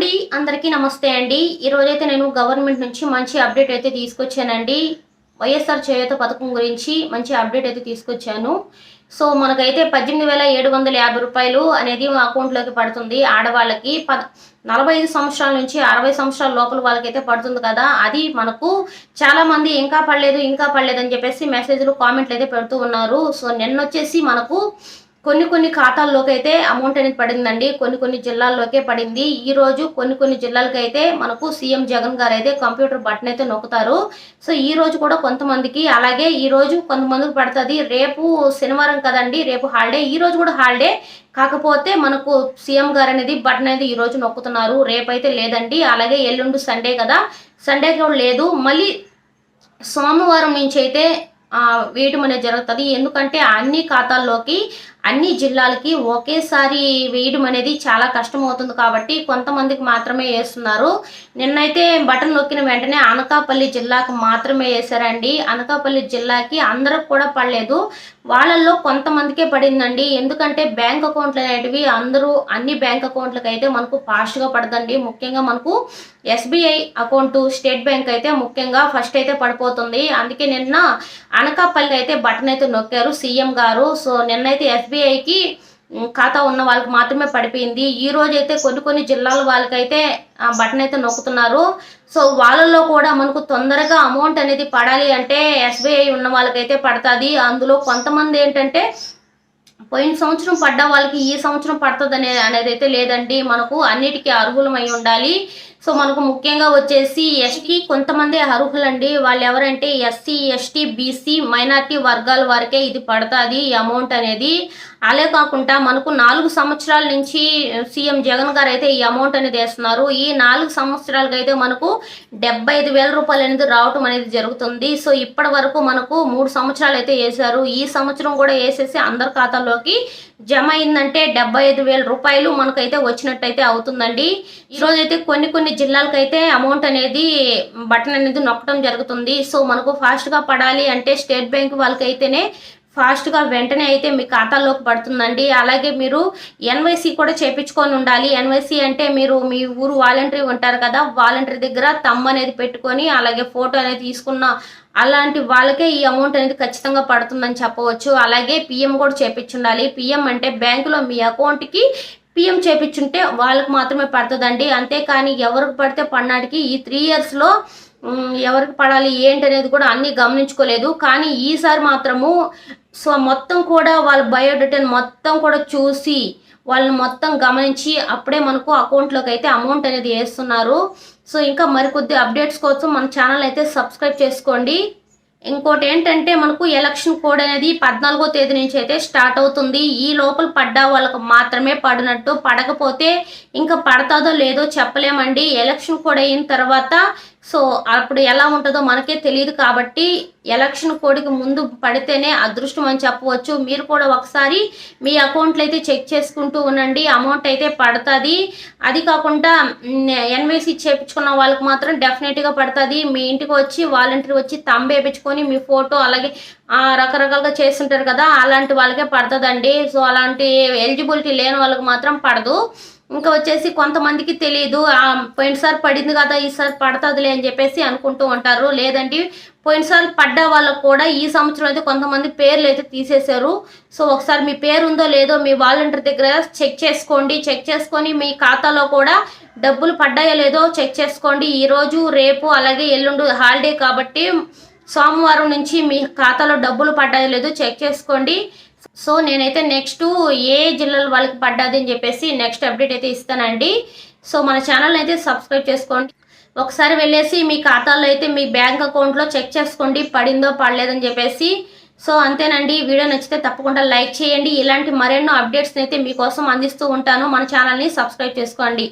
అండి అందరికీ నమస్తే అండి. ఈ అయితే నేను గవర్నమెంట్ నుంచి మంచి అప్డేట్ అయితే తీసుకొచ్చానండి. వైఎస్ఆర్ చేయూత పథకం గురించి మంచి అప్డేట్ అయితే తీసుకొచ్చాను. సో మనకైతే పద్దెనిమిది వేల ఏడు వందల యాభై రూపాయలు అనేది అకౌంట్లోకి పడుతుంది. ఆడవాళ్ళకి పద నలభై ఐదు సంవత్సరాల నుంచి అరవై సంవత్సరాల లోపల వాళ్ళకైతే పడుతుంది కదా. అది మనకు చాలా మంది ఇంకా పడలేదు ఇంకా పడలేదు అని చెప్పేసి మెసేజ్లు కామెంట్లు అయితే పెడుతూ ఉన్నారు. సో నిన్న వచ్చేసి మనకు కొన్ని కొన్ని ఖాతాల్లోకి అయితే అమౌంట్ అనేది పడిందండి. కొన్ని కొన్ని జిల్లాల్లోకే పడింది. ఈ రోజు కొన్ని కొన్ని జిల్లాలకి అయితే మనకు సీఎం జగన్ గారు అయితే కంప్యూటర్ బటన్ అయితే నొక్కుతారు. సో ఈ రోజు కూడా కొంతమందికి అలాగే ఈ రోజు కొంతమందికి పడుతుంది. రేపు శనివారం కదండి రేపు హాలిడే ఈ రోజు కూడా హాలిడే కాకపోతే మనకు సీఎం గారు అనేది బటన్ అనేది ఈ రోజు నొక్కుతున్నారు. రేపైతే లేదండి. అలాగే ఎల్లుండి సండే కదా. సండే కూడా లేదు. మళ్ళీ సోమవారం నుంచి అయితే వేయడం వేయటం అనేది జరుగుతుంది. ఎందుకంటే అన్ని ఖాతాల్లోకి అన్ని జిల్లాలకి ఒకేసారి వేయడం అనేది చాలా కష్టం అవుతుంది కాబట్టి కొంతమందికి మాత్రమే వేస్తున్నారు. నిన్నైతే బటన్ నొక్కిన వెంటనే అనకాపల్లి జిల్లాకు మాత్రమే వేశారండి. అనకాపల్లి జిల్లాకి అందరికి కూడా పడలేదు. వాళ్ళల్లో కొంతమందికే పడిందండి. ఎందుకంటే బ్యాంక్ అకౌంట్లు అనేటివి అందరూ అన్ని బ్యాంక్ అకౌంట్లకు అయితే మనకు ఫాస్ట్గా పడదండి. ముఖ్యంగా మనకు ఎస్బీఐ అకౌంట్ స్టేట్ బ్యాంక్ అయితే ముఖ్యంగా ఫస్ట్ అయితే పడిపోతుంది. అందుకే నిన్న అనకాపల్లి అయితే బటన్ అయితే నొక్కారు సీఎం గారు. సో నిన్నైతే ఎస్బీఐకి ఖాతా ఉన్న వాళ్ళకి మాత్రమే పడిపోయింది. ఈ రోజు అయితే కొన్ని కొన్ని జిల్లాల వాళ్ళకైతే ఆ బటన్ అయితే నొక్కుతున్నారు. సో వాళ్ళల్లో కూడా మనకు తొందరగా అమౌంట్ అనేది పడాలి అంటే ఎస్బీఐ ఉన్న వాళ్ళకైతే పడుతుంది. అందులో కొంతమంది ఏంటంటే పోయిన సంవత్సరం పడ్డ వాళ్ళకి ఈ సంవత్సరం పడుతుంది అనే అనేది అయితే లేదండి. మనకు అన్నిటికీ అర్హులమై ఉండాలి. సో మనకు ముఖ్యంగా వచ్చేసి ఎస్టీ కొంతమంది అర్హులండి. వాళ్ళు ఎవరంటే ఎస్సీ ఎస్టీ బీసీ మైనార్టీ వర్గాల వారికే ఇది పడుతుంది ఈ అమౌంట్ అనేది. అలే కాకుండా మనకు నాలుగు సంవత్సరాల నుంచి సీఎం జగన్ గారు అయితే ఈ అమౌంట్ అనేది వేస్తున్నారు. ఈ నాలుగు సంవత్సరాలకి అయితే మనకు డెబ్బై ఐదు వేల రూపాయలు అనేది రావటం అనేది జరుగుతుంది. సో ఇప్పటి వరకు మనకు మూడు సంవత్సరాలు అయితే వేశారు. ఈ సంవత్సరం కూడా వేసేసి అందరి ఖాతాల్లోకి జమ అయిందంటే డెబ్బై ఐదు వేల రూపాయలు మనకైతే వచ్చినట్టయితే అవుతుందండి. ఈ రోజు అయితే కొన్ని కొన్ని జిల్లాలకైతే అమౌంట్ అనేది బటన్ అనేది నొక్కడం జరుగుతుంది. సో మనకు ఫాస్ట్గా పడాలి అంటే స్టేట్ బ్యాంక్ వాళ్ళకైతేనే ఫాస్ట్గా వెంటనే అయితే మీ ఖాతాలోకి పడుతుందండి. అలాగే మీరు ఎన్వైసీ కూడా చేపించుకొని ఉండాలి. ఎన్వైసీ అంటే మీరు మీ ఊరు వాలంటరీ ఉంటారు కదా వాలంటరీ దగ్గర తమ్ అనేది పెట్టుకొని అలాగే ఫోటో అనేది తీసుకున్న అలాంటి వాళ్ళకే ఈ అమౌంట్ అనేది ఖచ్చితంగా పడుతుందని చెప్పవచ్చు. అలాగే పిఎం కూడా చేపించుండాలి. పిఎం అంటే బ్యాంకులో మీ అకౌంట్కి పిఎం చేపించుంటే వాళ్ళకి మాత్రమే పడుతుందండి. అంతేకాని ఎవరికి పడితే పడినాడికి ఈ త్రీ ఇయర్స్లో ఎవరికి పడాలి ఏంటి అనేది కూడా అన్నీ గమనించుకోలేదు. కానీ ఈసారి మాత్రము సో మొత్తం కూడా వాళ్ళ బయోడేటాని మొత్తం కూడా చూసి వాళ్ళని మొత్తం గమనించి అప్పుడే మనకు అకౌంట్లోకి అయితే అమౌంట్ అనేది వేస్తున్నారు. సో ఇంకా మరికొద్ది అప్డేట్స్ కోసం మన ఛానల్ అయితే సబ్స్క్రైబ్ చేసుకోండి. ఇంకోటి ఏంటంటే మనకు ఎలక్షన్ కోడ్ అనేది పద్నాలుగో తేదీ నుంచి అయితే స్టార్ట్ అవుతుంది. ఈ లోపల పడ్డా వాళ్ళకు మాత్రమే పడినట్టు పడకపోతే ఇంకా పడతాదో లేదో చెప్పలేమండి. ఎలక్షన్ కోడ్ అయిన తర్వాత సో అప్పుడు ఎలా ఉంటుందో మనకే తెలియదు కాబట్టి ఎలక్షన్ కోడికి ముందు పడితేనే అదృష్టం అని చెప్పవచ్చు. మీరు కూడా ఒకసారి మీ అకౌంట్లు అయితే చెక్ చేసుకుంటూ ఉండండి. అమౌంట్ అయితే పడుతుంది. అది కాకుండా ఎన్వైసీ చేపించుకున్న వాళ్ళకి మాత్రం డెఫినెట్గా పడుతుంది. మీ ఇంటికి వచ్చి వాలంటీర్ వచ్చి తంబేపించుకొని మీ ఫోటో అలాగే రకరకాలుగా చేస్తుంటారు కదా అలాంటి వాళ్ళకే పడుతుందండి. సో అలాంటి ఎలిజిబిలిటీ లేని వాళ్ళకి మాత్రం పడదు. ఇంకా వచ్చేసి కొంతమందికి తెలియదు పోయినసారి పడింది కదా ఈసారి పడుతుందిలే అని చెప్పేసి అనుకుంటూ ఉంటారు. లేదండి పోయినసారి పడ్డ వాళ్ళకు కూడా ఈ సంవత్సరం అయితే కొంతమంది పేర్లు అయితే తీసేశారు. సో ఒకసారి మీ పేరు ఉందో లేదో మీ వాలంటీర్ దగ్గర చెక్ చేసుకోండి. చెక్ చేసుకొని మీ ఖాతాలో కూడా డబ్బులు పడ్డాయో లేదో చెక్ చేసుకోండి. ఈరోజు రేపు అలాగే ఎల్లుండి హాలిడే కాబట్టి సోమవారం నుంచి మీ ఖాతాలో డబ్బులు పడ్డాయో లేదో చెక్ చేసుకోండి. సో నేనైతే నెక్స్ట్ ఏ జిల్లాల వాళ్ళకి పడ్డది అని చెప్పేసి నెక్స్ట్ అప్డేట్ అయితే ఇస్తానండి. సో మన ఛానల్ అయితే సబ్స్క్రైబ్ చేసుకోండి. ఒకసారి వెళ్ళేసి మీ ఖాతాలో అయితే మీ బ్యాంక్ అకౌంట్లో చెక్ చేసుకోండి పడిందో పడలేదని చెప్పేసి. సో అంతేనండి. వీడియో నచ్చితే తప్పకుండా లైక్ చేయండి. ఇలాంటి మరెన్నో అప్డేట్స్ అయితే మీకోసం అందిస్తూ ఉంటాను. మన ఛానల్ని సబ్స్క్రైబ్ చేసుకోండి.